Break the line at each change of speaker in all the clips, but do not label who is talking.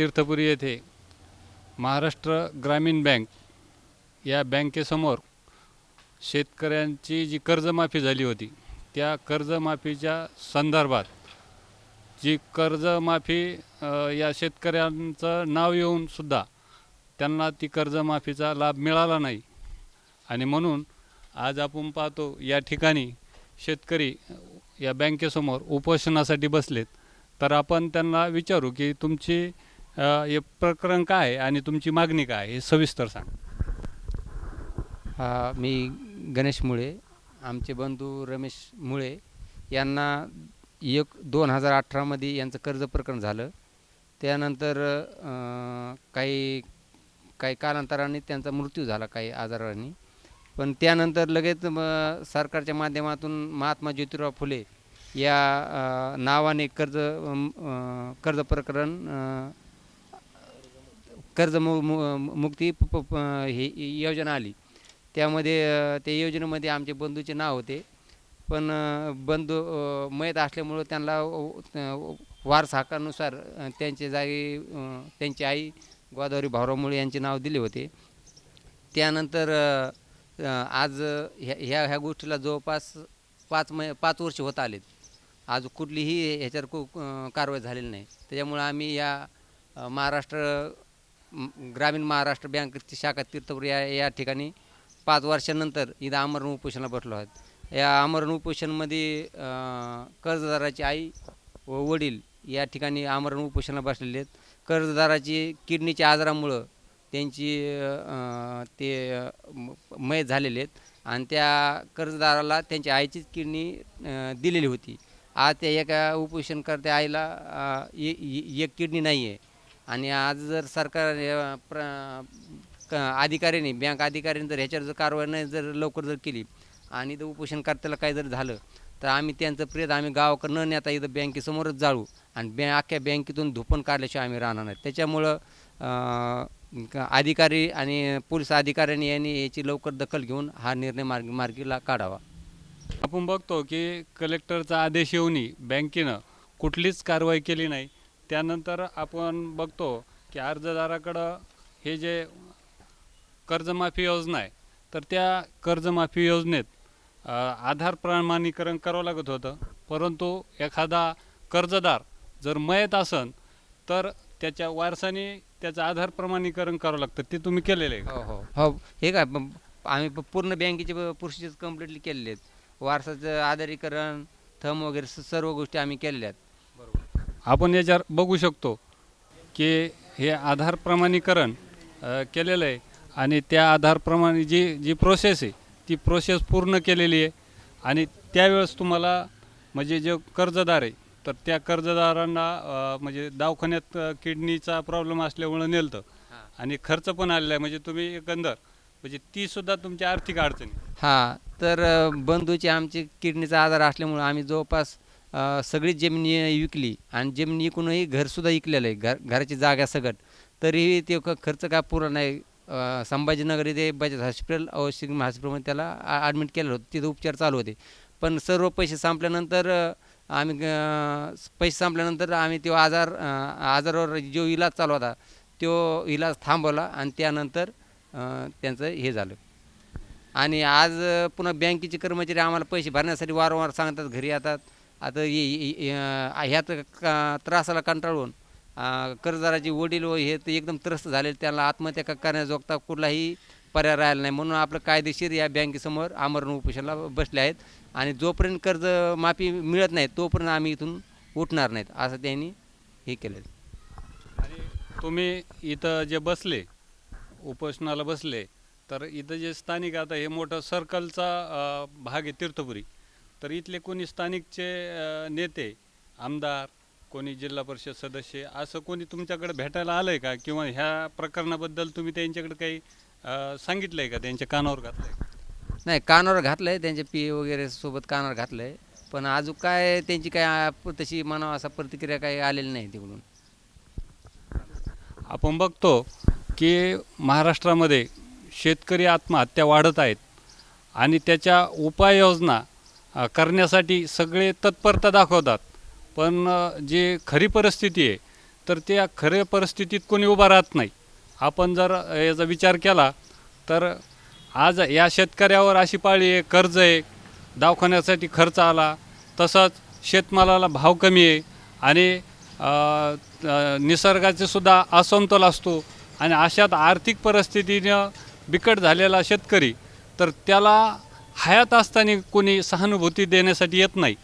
तीर्थपुरी येथे महाराष्ट्र ग्रामीण बँक या बँकेसमोर शेतकऱ्यांची जी कर्जमाफी झाली होती त्या कर्जमाफीच्या संदर्भात जी कर्जमाफी या शेतकऱ्यांचं नाव येऊनसुद्धा त्यांना ती कर्जमाफीचा लाभ मिळाला नाही. आणि म्हणून आज आपण पाहतो या ठिकाणी शेतकरी या बँकेसमोर उपोषणासाठी बसलेत. तर आपण त्यांना विचारू की तुमची अ, हे प्रकरण काय आहे आणि तुमची मागणी काय आहे हे सविस्तर सांग.
हा मी गणेश मुळे आमचे बंधू रमेश मुळे यांना एक दोन हजार अठरामध्ये यांचं कर्ज प्रकरण झालं. त्यानंतर अं, काही काही कालांतराने त्यांचा मृत्यू झाला काही आजाराने. पण त्यानंतर लगेच सरकारच्या माध्यमातून महात्मा ज्योतिराव फुले या अं, नावाने कर्ज अं, अं, कर्ज प्रकरण अं, कर्ज मु मु- मुक्ती प- प- प- ही योजना आली. त्यामध्ये ते त्या योजनेमध्ये आमचे बंधूचे नाव होते. पण बंधू मयत असल्यामुळं त्यांना वारस हक्कानुसार त्यांच्या जागी त्यांची आई गोदावरी भाऊराव यांचे नाव दिले होते. त्यानंतर आज ह्या ह्या ह्या गोष्टीला जवळपास पाच मै पाच वर्ष होत आलेत. आज कुठलीही ह्याच्यावर कु कारवाई झालेली नाही. त्याच्यामुळं आम्ही या महाराष्ट्र ग्रामीण महाराष्ट्र बँकची शाखा तीर्थपुरी या या ठिकाणी पाच वर्षानंतर इथं आमरण उपोषणाला बसलो आहोत. या आमरण उपोषणमध्ये कर्जदाराची आई व वडील या ठिकाणी आमरण उपोषणाला बसलेले आहेत. कर्जदाराची किडनीच्या आजारामुळं त्यांची ते अं, मयत झालेले आहेत आणि त्या कर्जदाराला त्यांच्या आईचीच किडनी दिलेली होती. आज त्या एका उपोषणकर्त्या आईला एक किडनी नाही आहे आणि आज जर सरकार अ, प्र क- अधिकाऱ्याने बँक अधिकाऱ्यांनी जर ह्याच्यावर जर कारवाई नाही जर लवकर जर केली आणि जर उपोषणकर्त्याला काही जर झालं तर आम्ही त्यांचं प्रेत आम्ही गावाकडं न नेता इथं बँकेसमोरच जाळू आणि बॅ अख्ख्या बँकेतून धुपण काढल्याशिवाय आम्ही राहणार नाही. त्याच्यामुळं क- अधिकारी आणि पोलीस अधिकाऱ्यांनी यांनी याची लवकर दखल घेऊन हा निर्णय मार्ग मार्गीला काढावा.
आपण बघतो की कलेक्टरचा आदेश येऊनही बँकेनं कुठलीच कारवाई केली नाही. त्यानंतर आपण बघतो की अर्जदाराकडं हे जे कर्जमाफी योजना आहे तर त्या कर्जमाफी योजनेत आधार प्रमाणीकरण करावं लागत होतं. परंतु एखादा कर्जदार जर मयत असन तर त्याच्या वारसाने त्याचं आधार प्रमाणीकरण करावं लागतं. ते तुम्ही केलेलं आहे
हो हो. हो हे काय आम्ही प- पूर्ण बँकेचे प्रोसिजर कम्प्लिटली केलेले आहेत. वारसाचं आधारीकरण थम वगैरे स- सर्व गोष्टी आम्ही केलेल्या आहेत.
आपण याच्यावर बघू शकतो की हे आधार प्रमाणीकरण केलेलं आहे. आणि त्या आधार प्रमाणे जी जी प्रोसेस आहे ती प्रोसेस पूर्ण केलेली आहे. आणि त्यावेळेस तुम्हाला म्हणजे जे कर्जदार आहे तर त्या कर्जदारांना म्हणजे दवाखान्यात किडनीचा प्रॉब्लेम असल्यामुळं नेलतं. आणि खर्च पण आलेला आहे. म्हणजे तुम्ही एकंदर म्हणजे ती सुद्धा तुमच्या आर्थिक अडचणी.
हां. तर बंधूची आमची किडनीचा आजार असल्यामुळं आम्ही जवळपास सगळी जमीन विकली आणि जमीन विकूनही घरसुद्धा विकलेलं आहे. घर घराची जागा सगट. तरीही ते खर्च काय पुरा नाही. संभाजीनगर इथे बजाज हॉस्पिटल औषध हॉस्पिटलमध्ये त्याला ॲडमिट केलं होतं. तिथं उपचार चालू होते. पण सर्व पैसे संपल्यानंतर आम्ही पैसे संपल्यानंतर आम्ही तो आजार आजारावर जो इलाज चालू होता तो इलाज थांबवला आणि त्यानंतर त्यांचं हे झालं. आणि आज पुन्हा बँकेचे कर्मचारी आम्हाला पैसे भरण्यासाठी वारंवार सांगतात घरी येतात. आता ह्यात का त्रासाला कंटाळून कर्जदाराचे वडील व हे तर एकदम त्रस्त झाले त्यांना आत्महत्या करण्याजोगता कुठलाही पर्याय राहिला नाही. म्हणून आपलं कायदेशीर या बँकेसमोर आमरण उपोषणाला बसले आहेत. आणि जोपर्यंत कर्ज माफी मिळत नाही तोपर्यंत आम्ही इथून उठणार नाहीत असं त्यांनी हे केलं
आणि तुम्ही इथं जे बसले उपोषणाला बसले तर इथं जे स्थानिक आता हे मोठं सर्कलचा भाग आहे तीर्थपुरी. तर इथले कोणी स्थानिकचे नेते आमदार कोणी जिल्हा परिषद सदस्य असं कोणी तुमच्याकडे भेटायला आलं आहे का? किंवा ह्या प्रकरणाबद्दल तुम्ही त्यांच्याकडे काही सांगितलं आहे का? त्यांच्या कानावर घातलं आहे
नाही कानावर घातलं आहे त्यांचे पी वगैरे सोबत कानावर घातलं आहे पण अजून काय त्यांची काय तशी म्हणावं असा प्रतिक्रिया काही आलेली नाही तिकडून.
आपण बघतो की महाराष्ट्रामध्ये शेतकरी आत्महत्या वाढत आहेत आणि त्याच्या उपाययोजना करण्यासाठी सगळे तत्परता दाखवतात. पण जे जी खरी परिस्थिती आहे तर त्या खऱ्या परिस्थितीत कोणी उभा राहत नाही. आपण जर याचा विचार केला तर आज या शेतकऱ्यावर अशी पाळी आहे कर्ज आहे दवाखान्यासाठी खर्च आला तसंच शेतमालाला भाव कमी आहे आणि निसर्गाचे सुद्धा असमतोल असतो आणि अशात आर्थिक परिस्थितीनं बिकट झालेला शेतकरी तर त्याला हयात असताना कोणी सहानुभूती देण्यासाठी येत नाही.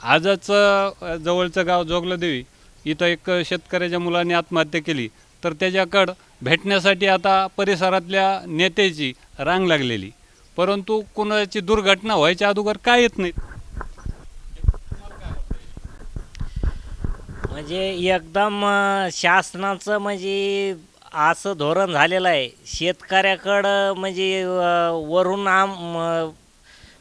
आजचं जवळचं गाव जोगलदेवी इथं एक शेतकऱ्याच्या मुलाने आत्महत्या केली. तर त्याच्याकडं भेटण्यासाठी आता परिसरातल्या नेत्याची रांग लागलेली. परंतु कोणाची दुर्घटना व्हायच्या अगोदर काय येत नाही?
म्हणजे एकदम शासनाचं म्हणजे असं धोरण झालेलं आहे. शेतकऱ्याकडं म्हणजे वरून आम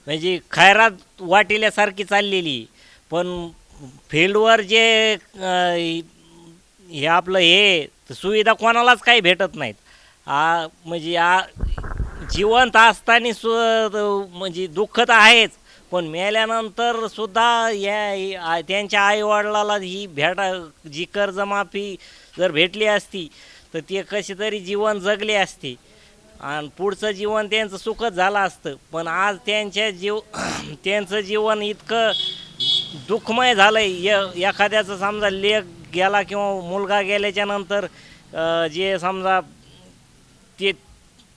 म्हणजे खैरात वाटिल्यासारखी चाललेली. पण फील्डवर जे हे आपलं हे सुविधा कोणालाच काही भेटत नाहीत. आ म्हणजे आ जिवंत असताना सु म्हणजे दुःख तर आहेच. पण मेल्यानंतर सुद्धा या त्यांच्या आईवडिलाला ही भेटा जी कर्जमाफी जर भेटली असती तर ते कसे तरी जीवन जगले असते. आणि पुढचं जीवन त्यांचं सुखच झालं असतं. पण आज त्यांच्या जीव त्यांचं जीवन इतकं दुःखमय झालं आहे एखाद्याचं समजा लेख गेला किंवा मुलगा गेल्याच्यानंतर जे समजा ते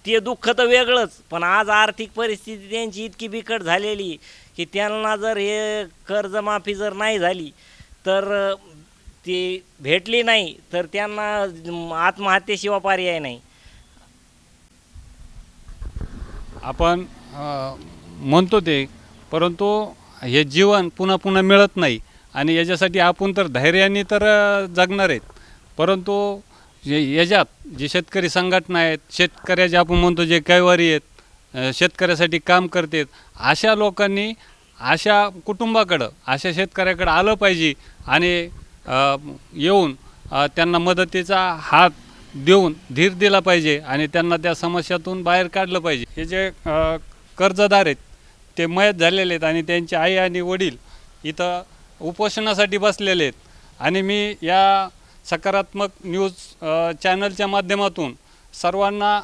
ते दुःख तर वेगळंच. पण आज आर्थिक परिस्थिती त्यांची इतकी बिकट झालेली की त्यांना जर हे कर्जमाफी जर नाही झाली तर ती भेटली नाही तर त्यांना आत्महत्येशिवाय पर्याय नाही.
आपण म्हणतो ते परंतु हे जीवन पुन्हा पुन्हा मिळत नाही आणि याच्यासाठी आपण तर धैर्याने तर जगणार आहेत. परंतु याच्यात जे शेतकरी संघटना आहेत शेतकऱ्याचे आपण म्हणतो जे कैवारी आहेत शेतकऱ्यासाठी काम करतात अशा लोकांनी अशा कुटुंबाकडं अशा शेतकऱ्याकडं आलं पाहिजे आणि येऊन त्यांना मदतीचा हात देऊन धीर दिला पाहिजे आणि त्यांना त्या समस्यातून बाहेर काढलं पाहिजे. हे जे कर्जदार आहेत ते मयत झालेले आहेत आणि त्यांची आई आणि वडील इथं उपोषणासाठी बसलेले आहेत. आणि मी या सकारात्मक न्यूज चॅनलच्या माध्यमातून सर्वांना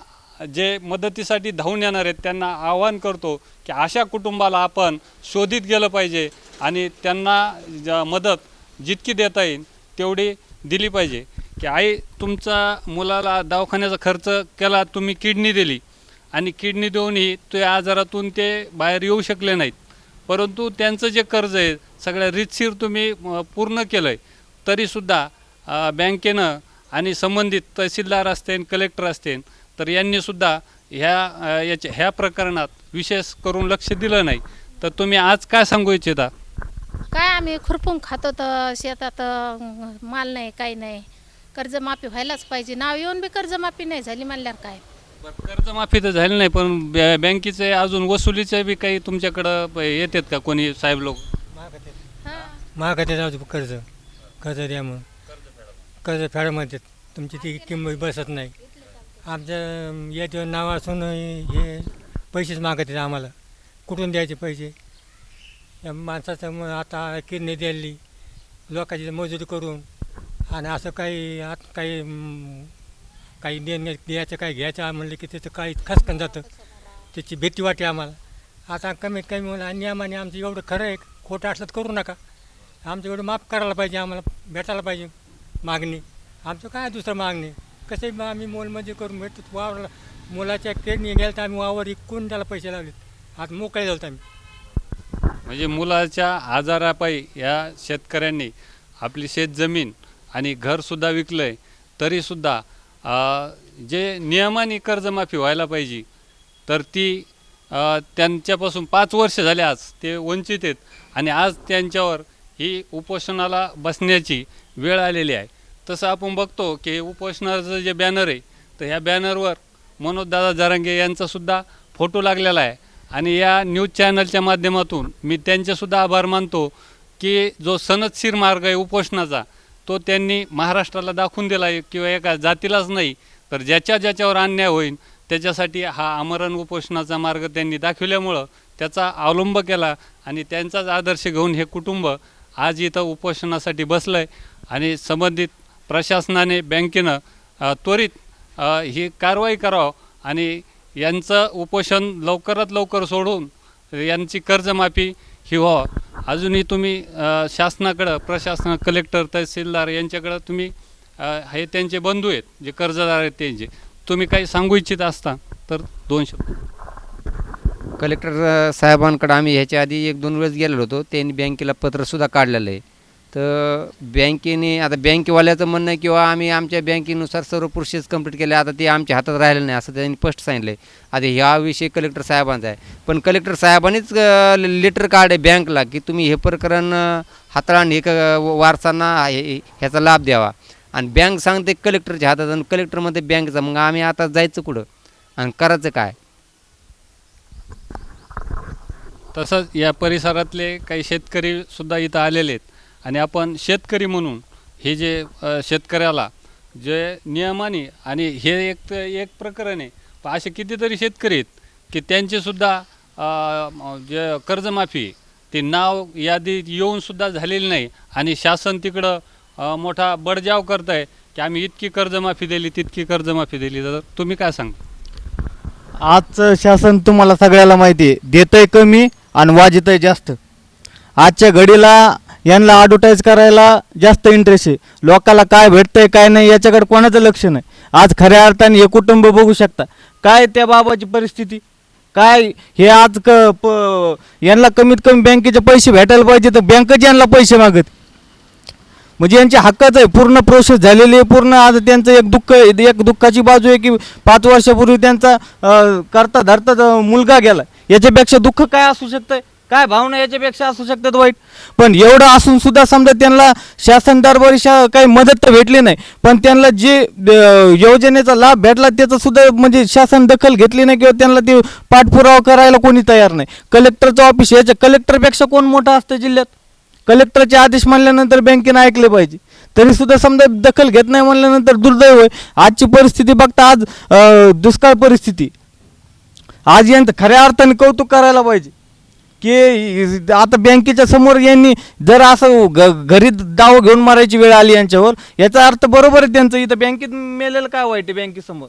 जे मदतीसाठी धावून येणार आहेत त्यांना आवाहन करतो की अशा कुटुंबाला आपण शोधित गेलं पाहिजे आणि त्यांना ज- मदत जितकी देता येईल तेवढी दिली पाहिजे. की आई तुमचा मुलाला दवाखान्याचा खर्च केला तुम्ही किडनी दिली. आणि किडनी देऊनही ते आजारातून ते बाहेर येऊ शकले नाहीत. परंतु त्यांचं जे कर्ज आहे सगळ्या रीतशीर तुम्ही पूर्ण केलं आहे तरीसुद्धा बँकेनं आणि संबंधित तहसीलदार असतील कलेक्टर असतील तर यांनीसुद्धा ह्या याच्या ह्या प्रकरणात विशेष करून लक्ष दिलं नाही. तर तुम्ही आज काय सांगू इच्छिता?
काय आम्ही खुरपून खातो तर शेतात अं, माल नाही काही नाही. कर्जमाफी व्हायलाच पाहिजे. नाव येऊन बी कर्जमाफी नाही झाली म्हणल्यावर काय?
बरं, कर्जमाफी तर झाली नाही पण बॅ- बँकेचे अजून वसुलीचे बी काही तुमच्याकडं प- येतात का कोणी साहेब लोक?
हां.
महागाते जाऊ कर्ज. कर्ज द्या म्हणून. कर्ज फेडा म्हणतात. तुमची ती किंमत बसत नाही. आमच्या याच्यावर नाव असून हे पैसेच मागत आहेत आम्हाला. कुठून द्यायचे पैसे? माणसाचं मग आता किडनी द्यायली लोकांची मजुरी करून. आणि असं काही आता काही काही देण्या द्यायचं काही घ्यायचं. म्हणलं की त्याचं काही खसकन जातं. त्याची भीती वाटते आम्हाला. आता कमीत कमी मला नियमाने आमचं एवढं खरं आहे खोटं असलं करू नका. आमचं एवढं माफ करायला पाहिजे आम्हाला भेटायला पाहिजे मागणी. आमचं काय दुसरं मागणी? कसंही मग आम्ही मोलमध्ये करून भेटतो वावरला मुलाच्या केडनी गेलं तर आम्ही वावर इकून त्याला पैसे लावलेत. आज मोकळे झालो आम्ही.
म्हणजे मुलाच्या आजारापायी या शेतकऱ्यांनी आपली शेतजमीन आणि घरसुद्धा विकलं आहे तरीसुद्धा जे नियमाने कर्जमाफी व्हायला पाहिजे तर ती त्यांच्यापासून पाच वर्ष झाले आज ते वंचित आहेत आणि आज त्यांच्यावर ही उपोषणाला बसण्याची वेळ आलेली आहे. तसं आपण बघतो की उपोषणाचं जे बॅनर आहे तर ह्या बॅनरवर मनोजदादा जरांगे यांचासुद्धा फोटो लागलेला आहे. आणि या न्यूज चॅनलच्या माध्यमातून मी त्यांचेसुद्धा आभार मानतो की जो सनदशीर मार्ग आहे उपोषणाचा तो त्यांनी महाराष्ट्राला दाखवून दिला आहे किंवा एका जातीलाच नाही तर ज्याच्या ज्याच्यावर अन्याय होईल त्याच्यासाठी हा आमरण उपोषणाचा मार्ग त्यांनी दाखविल्यामुळं त्याचा अवलंब केला आणि त्यांचाच आदर्श घेऊन हे कुटुंब आज इथं उपोषणासाठी बसलं आहे आणि संबंधित प्रशासनाने बँकेनं त्वरित ही कारवाई करावं आणि यांचं उपोषण लवकरात लवकर सोडून यांची कर्जमाफी ही व्हावं. अजूनही तुम्ही शासनाकडं प्रशासन कलेक्टर तहसीलदार यांच्याकडं तुम्ही हे त्यांचे बंधू आहेत जे कर्जदार आहेत त्यांचे. तुम्ही काही सांगू इच्छित असता तर दोन शब्द.
कलेक्टर साहेबांकडं आम्ही ह्याच्या आधी एक दोन वेळेस गेलेलो होतो. त्यांनी बँकेला पत्रसुद्धा काढलेलं आहे. तर बँकेने आता बँकेवाल्याचं म्हणणं आहे किंवा आम्ही आमच्या बँकेनुसार सर्व प्रोसेस कंप्लीट केले. आता ते आमच्या हातात राहिलं नाही असं त्यांनी स्पष्ट सांगितलं आहे आता ह्या विषय कलेक्टर साहेबांचा आहे. पण कलेक्टर साहेबांनीच लेटर आहे बँकला की तुम्ही हे प्रकरण हाताळून हे क- वारसांना हे- ह्याचा लाभ द्यावा. आणि बँक सांगते कलेक्टरच्या हातात आणि कलेक्टरमध्ये बँकचा. मग आम्ही आता जायचं कुठं? आणि करायचं काय?
तसंच या परिसरातले काही शेतकरी सुद्धा इथं आलेले आहेत. आणि आपण शेतकरी म्हणून हे जे शेतकऱ्याला जे नियमाने आणि हे एक तर एक प्रकरण आहे. पण असे कितीतरी शेतकरी आहेत की त्यांचेसुद्धा जे कर्जमाफी ते नाव यादीत येऊनसुद्धा झालेली नाही. आणि शासन तिकडं मोठा बडजाव करत आहे की आम्ही इतकी कर्जमाफी दिली तितकी कर्जमाफी दिली. तर तुम्ही काय सांगता
आजचं शासन तुम्हाला सगळ्याला माहिती आहे. देतंय कमी आणि वाजतंय जास्त. आजच्या घडीला यांना ॲडव्हर्टाईज करायला जास्त इंटरेस्ट आहे. लोकाला काय भेटतंय काय नाही याच्याकडे कोणाचं लक्ष नाही. आज खऱ्या अर्थाने हे कुटुंब बघू शकता. काय त्या बाबाची परिस्थिती? काय हे आज क प यांना कमीत कमी बँकेचे पैसे भेटायला पाहिजे तर बँकच यांना पैसे मागत. म्हणजे यांच्या हक्काच आहे. पूर्ण प्रोसेस झालेली आहे पूर्ण आज त्यांचं एक दुःख एक दुःखाची बाजू आहे की पाच वर्षापूर्वी त्यांचा करता धरता मुलगा गेला. याच्यापेक्षा दुःख काय असू शकतं काय भावना याच्यापेक्षा असू शकतात वाईट? पण एवढं असून सुद्धा समजा त्यांना शासन दरबारी शा काही मदत तर भेटली नाही पण त्यांना जे योजनेचा लाभ भेटला त्याचा सुद्धा म्हणजे शासन दखल घेतली नाही किंवा त्यांना ते पाठपुरावा करायला कोणी तयार नाही. कलेक्टरचं ऑफिस याच्या कलेक्टरपेक्षा कोण मोठं असतं जिल्ह्यात? कलेक्टरचे आदेश मानल्यानंतर बँकेनं ऐकले पाहिजे. तरी सुद्धा समजा दखल घेत नाही म्हणल्यानंतर दुर्दैव आहे. आजची परिस्थिती बघता आज दुष्काळ परिस्थिती. आज यांचं खऱ्या अर्थाने कौतुक करायला पाहिजे. की आता बँकेच्या समोर यांनी जर असं घ घरी दाव घेऊन मारायची वेळ आली यांच्यावर याचा अर्थ बरोबर आहे त्यांचं. इथं बँकेत मेलेलं काय वाईट आहे बँकेसमोर?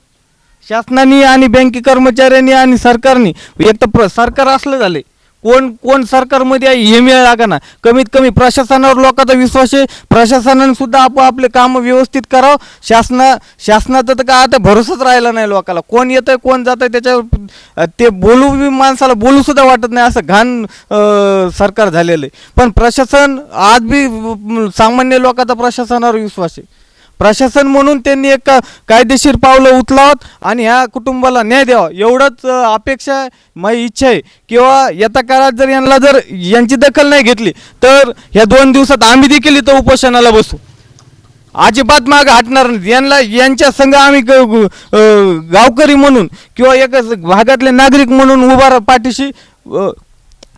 शासनाने आणि बँके कर्मचाऱ्यांनी आणि सरकारने एक तर प्र सरकार असलं झाले कोण कोण सरकारमध्ये आहे हे मिळ लागा ना. कमीत कमी प्रशासनावर लोकांचा विश्वास आहे. प्रशासनाने सुद्धा आपापले कामं व्यवस्थित करावं. शासना शासनाचा तर काय आता भरोसाच राहिला नाही लोकाला. कोण येतंय कोण जातं आहे त्याच्यावर ते बोलू बी माणसाला बोलूसुद्धा वाटत नाही. असं घाण सरकार झालेलं आहे. पण प्रशासन आज बी सामान्य लोकांचा प्रशासनावर विश्वास आहे. प्रशासन म्हणून त्यांनी एक कायदेशीर पावलं उचलावत आणि ह्या कुटुंबाला न्याय द्यावा. एवढंच अपेक्षा आहे माझी इच्छा आहे. किंवा येत्या काळात जर यांना जर यांची दखल नाही घेतली तर ह्या दोन दिवसात आम्ही देखील इथं उपोषणाला बसू. अजिबात माग हटणार नाही. यांना यांच्या संघ आम्ही गावकरी म्हणून किंवा एक भागातले नागरिक म्हणून उभा पाठीशी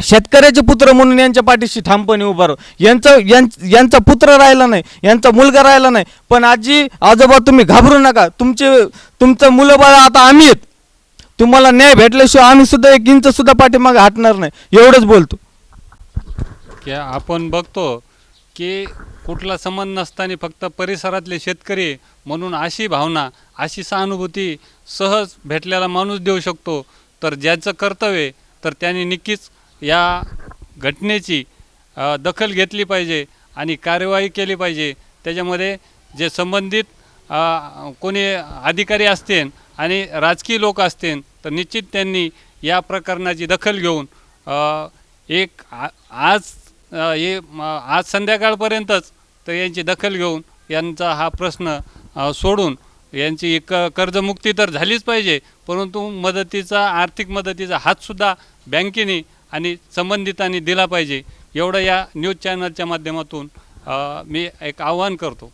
शेतकऱ्याचे पुत्र म्हणून यांच्या पाठीशी ठामपणे उभा राहू. यांचं यां- यांचा पुत्र राहिला नाही यांचा मुलगा राहिला नाही. पण आजी आजोबा तुम्ही घाबरू नका. तुमचे तुमचं मुलं बाळ आता आम्ही आहेत. तुम्हाला न्याय भेटल्याशिवाय आम्ही सुद्धा एक इंच सुद्धा पाठीमागे हटणार नाही. एवढंच बोलतो.
की आपण बघतो की कुठला संबंध नसताना फक्त परिसरातले शेतकरी म्हणून अशी भावना अशी सहानुभूती सहज भेटलेला माणूस देऊ शकतो. तर ज्याचं कर्तव्य तर त्याने नक्कीच या घटनेची दखल घेतली पाहिजे आणि कार्यवाही केली पाहिजे. त्याच्यामध्ये जे संबंधित कोणी अधिकारी असतील आणि राजकीय लोक असतील तर निश्चित त्यांनी या प्रकरणाची दखल घेऊन एक आ- आज हे आज संध्याकाळपर्यंतच तर यांची दखल घेऊन यांचा हा प्रश्न सोडून यांची एक कर्जमुक्ती तर झालीच पाहिजे परंतु मदतीचा आर्थिक मदतीचा हातसुद्धा बँकेने आणि संबंधितांनी दिला पाहिजे. एवढं या न्यूज चॅनलच्या माध्यमातून मी एक आव्हान करतो.